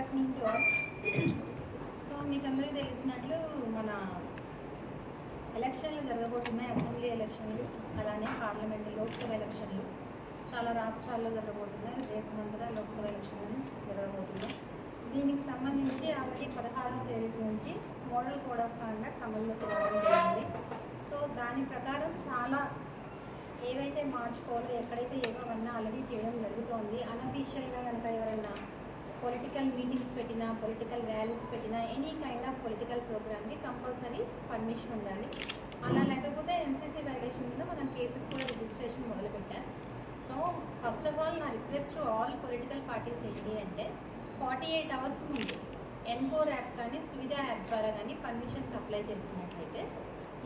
Afternoon to all so మీకు అందరికీ తెలిసినట్లు మన ఎలక్షన్లు జరగబోతున్నాయి అసెంబ్లీ ఎలక్షన్లు అలానే పార్లమెంట్ లోక్సభ ఎలక్షన్లు. చాలా రాష్ట్రాల్లో జరగబోతున్నాయి దేశమంతటా లోక్సభ ఎలక్షన్లు జరగబోతున్నాయి. దీనికి సంబంధించి ఆల్రెడీ పదహారవ తేదీ నుంచి మోడల్ కోడ్ ఆఫ్ కాండక్ట్ అమల్లోకి రావడం జరిగింది. సో దాని ప్రకారం చాలా ఏవైతే మార్చుకోవాలో ఎక్కడైతే ఏవన్నా ఆల్రెడీ చేయడం జరుగుతోంది. అనఫీషియల్గా కనుక ఎవరైనా పొలిటికల్ మీటింగ్స్ పెట్టినా పొలిటికల్ ర్యాలీస్ పెట్టినా ఎనీ కైండ్ ఆఫ్ పొలిటికల్ ప్రోగ్రామ్కి కంపల్సరీ పర్మిషన్ ఉండాలి. అలా లేకపోతే ఎంసీసీ వైలేషన్ మీద మనం కేసెస్ కూడా రిజిస్ట్రేషన్ మొదలుపెట్టాం. సో ఫస్ట్ ఆఫ్ ఆల్ నా request to all political parties ఏంటి అంటే ఫార్టీ ఎయిట్ అవర్స్ ముందు ఎన్కోర్ యాప్ కానీ సువిధా యాప్ ద్వారా కానీ పర్మిషన్కి అప్లై చేసినట్లయితే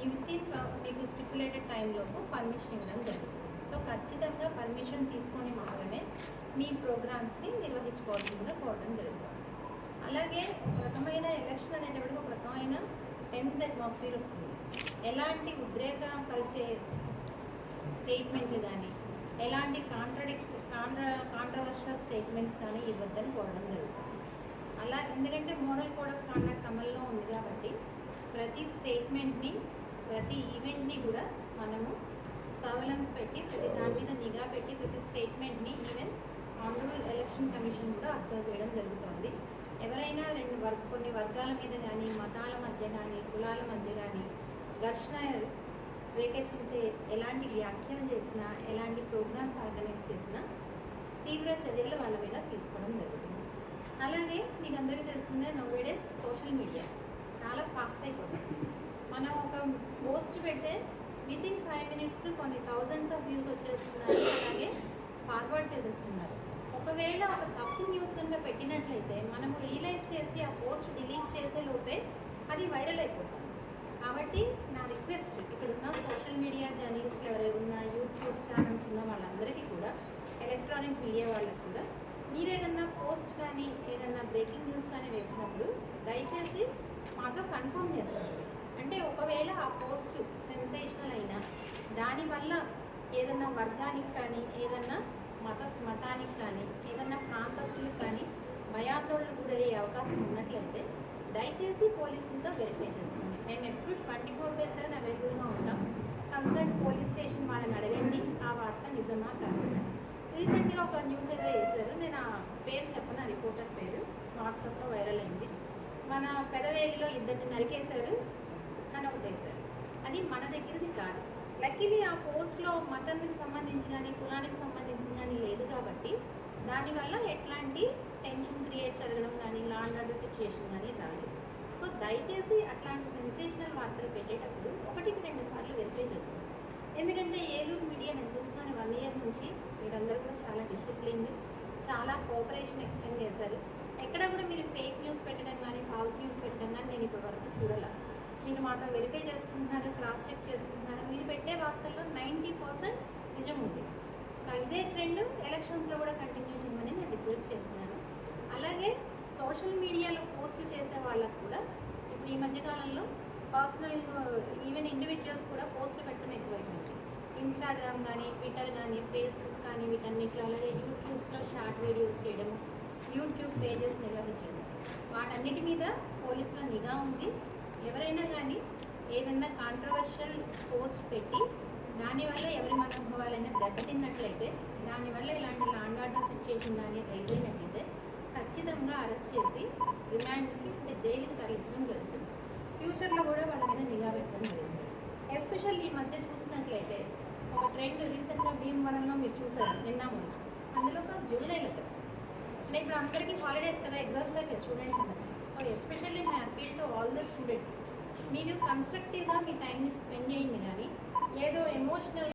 ఈ విత్ ఇన్ మీకు స్టిపులేటెడ్ టైంలోపు పర్మిషన్ ఇవ్వడం జరుగుతుంది. సో ఖచ్చితంగా పర్మిషన్ తీసుకొని మాట్లాడాలి. మీ ప్రోగ్రామ్స్ని నిర్వహించుకోవాల్సిందిగా కోరడం జరుగుతుంది అలాగే ఒక రకమైన ఎలక్షన్ అనేటప్పటికి ఒక రకమైన టెన్స్ అట్మాస్ఫియర్ వస్తుంది. ఎలాంటి ఉద్రేకపరిచే స్టేట్మెంట్లు కానీ ఎలాంటి కాంట్రడిక్ కాంట్ర కాంట్రవర్షియల్ స్టేట్మెంట్స్ కానీ ఇవ్వద్దని కోరడం జరుగుతుంది. అలా ఎందుకంటే మోడల్ కోడ్ ఆఫ్ కాండక్ట్ అమల్లో ఉంది కాబట్టి ప్రతి స్టేట్మెంట్ని ప్రతి ఈవెంట్ని కూడా మనము సర్వలెన్స్ పెట్టి ప్రతి దాని మీద నిఘా పెట్టి ప్రతి స్టేట్మెంట్ని ఈవెన్ కామన్వెల్త్ ఎలక్షన్ కమిషన్ కూడా అబ్జర్వ్ చేయడం జరుగుతుంది. ఎవరైనా రెండు వర్గ కొన్ని వర్గాల మీద కానీ మతాల మధ్య కానీ కులాల మధ్య కానీ ఘర్షణ రేకెత్తించే ఎలాంటి వ్యాఖ్యలు చేసినా ఎలాంటి ప్రోగ్రామ్స్ ఆర్గనైజ్ చేసినా తీవ్ర చర్యలు వాళ్ళ మీద తీసుకోవడం జరుగుతుంది. అలాగే మీకు అందరికీ తెలిసిందే నోవేడే సోషల్ మీడియా చాలా ఫాస్ట్ అయిపోతుంది. మనం ఒక పోస్ట్ పెట్టే విత్ ఇన్ ఫైవ్ మినిట్స్ కొన్ని థౌజండ్స్ ఆఫ్ వ్యూస్ వచ్చేస్తున్నారు అలాగే ఫార్వర్డ్ చేసేస్తున్నారు. ఒకవేళ ఒక తప్పు న్యూస్ కనుక పెట్టినట్లయితే మనము రియలైజ్ చేసి ఆ పోస్ట్ డిలీట్ చేసే లోపే అది వైరల్ అయిపోతుంది. కాబట్టి నా రిక్వెస్ట్ ఇక్కడ ఉన్న సోషల్ మీడియా జర్నలిస్ట్లు ఎవరైనా ఉన్న యూట్యూబ్ ఛానల్స్ ఉన్న వాళ్ళందరికీ కూడా ఎలక్ట్రానిక్ మీడియా వాళ్ళకి కూడా మీరు ఏదన్నా పోస్ట్ కానీ ఏదన్నా బ్రేకింగ్ న్యూస్ కానీ వేసినప్పుడు దయచేసి మాతో కన్ఫర్మ్ చేసుకోండి. అంటే ఒకవేళ ఆ పోస్ట్ సెన్సేషనల్ అయినా దానివల్ల ఏదన్నా వర్గానికి కానీ ఏదన్నా మత మతానికి కానీ ఏదన్నా ప్రాంతస్తులకు కానీ భయాందోళనకు గురయ్యే అవకాశం ఉన్నట్లయితే దయచేసి పోలీసులతో వెరిఫై చేసుకోండి. మేము ఎప్పుడు ట్వంటీ ఫోర్ బై సెవెన్ అవైలబుల్గా ఉంటాం. కన్సర్న్ పోలీస్ స్టేషన్ వాళ్ళని అడగండి. ఆ వార్త నిజమా కాదు? రీసెంట్గా ఒక న్యూస్ అయితే వేశారు. నేను ఆ పేరు చెప్పను ఆ రిపోర్టర్ పేరు. వాట్సాప్లో వైరల్ అయింది. మన పెదవేలిలో ఇద్దరిని నరికేశారు. అని ఒకటి వేశారు అది మన దగ్గరది కాదు. లక్కీలీ ఆ పోస్ట్లో మతానికి సంబంధించి కానీ కులానికి సంబంధించి కానీ లేదు కాబట్టి దానివల్ల ఎట్లాంటి టెన్షన్ క్రియేట్ జరగడం కానీ లా అండ్ ఆర్డర్ సిచ్యుయేషన్ కానీ రాలేదు సో దయచేసి అట్లాంటి సెన్సేషనల్ వార్తలు పెట్టేటప్పుడు ఒకటికి రెండు సార్లు వెరిఫై చేసుకోండి. ఎందుకంటే ఏలూరు మీడియా నేను చూస్తున్నాను వన్ ఇయర్ నుంచి. మీరందరూ కూడా చాలా డిసిప్లిన్ చాలా కోఆపరేషన్ ఎక్స్టెండ్ చేశారు. ఎక్కడ కూడా మీరు ఫేక్ న్యూస్ పెట్టడం కానీ ఫాల్స్ న్యూస్ పెట్టడం కానీ నేను ఇప్పటివరకు చూడలేదు మీరు మాతో వెరిఫై చేసుకుంటున్నారు క్రాస్ చెక్ చేసుకుంటున్నారు మీరు పెట్టే వార్తల్లో నైంటీ పర్సెంట్ నిజం ఉంది. ఇదే ట్రెండ్ ఎలక్షన్స్లో కూడా కంటిన్యూ చేయమని నేను రిక్వెస్ట్ చేస్తున్నాను అలాగే సోషల్ మీడియాలో పోస్టులు చేసే వాళ్ళకు కూడా ఇప్పుడు ఈ మధ్యకాలంలో పర్సనల్ ఈవెన్ ఇండివిజువల్స్ కూడా పోస్టులు పెట్టడం ఎక్కువైపోయింది. ఇన్స్టాగ్రామ్ కానీ ట్విట్టర్ కానీ ఫేస్బుక్ కానీ వీటన్నిటిలో అలాగే యూట్యూబ్స్లో షార్ట్ వీడియోస్ చేయడం యూట్యూబ్ పేజెస్ నిర్వహించడం వాటన్నిటి మీద పోలీసుల నిఘా ఉంది. ఎవరైనా కానీ ఏదన్నా కాంట్రవర్షియల్ పోస్ట్ పెట్టి దానివల్ల ఎవరి మనోభావాలైనా దెబ్బతిన్నట్లయితే దానివల్ల ఇలాంటి లాండ్ ఆర్డర్ సిచ్యుయేషన్ కానీ రైజ్ అయినట్లయితే ఖచ్చితంగా అరెస్ట్ చేసి రిమాండ్కి అంటే జైలుకి తరలించడం జరుగుతుంది. ఫ్యూచర్లో కూడా వాళ్ళ మీద నిఘా పెట్టడం జరుగుతుంది. ఎస్పెషల్లీ ఈ మధ్య చూసినట్లయితే ఒక ట్రెండ్ రీసెంట్గా భీమవరంలో మీరు చూసారు నిన్న మొన్న. అందులో ఒక జూలైలతో అంటే ఇప్పుడు అందరికీ హాలిడేస్ కదా ఎగ్జామ్స్ అయిపోయి స్టూడెంట్స్ అందరికీ. Especially my appeal to all the students మీరు కన్స్ట్రక్టివ్గా మీ టైంని స్పెండ్ చేయండి కానీ ఏదో ఎమోషనల్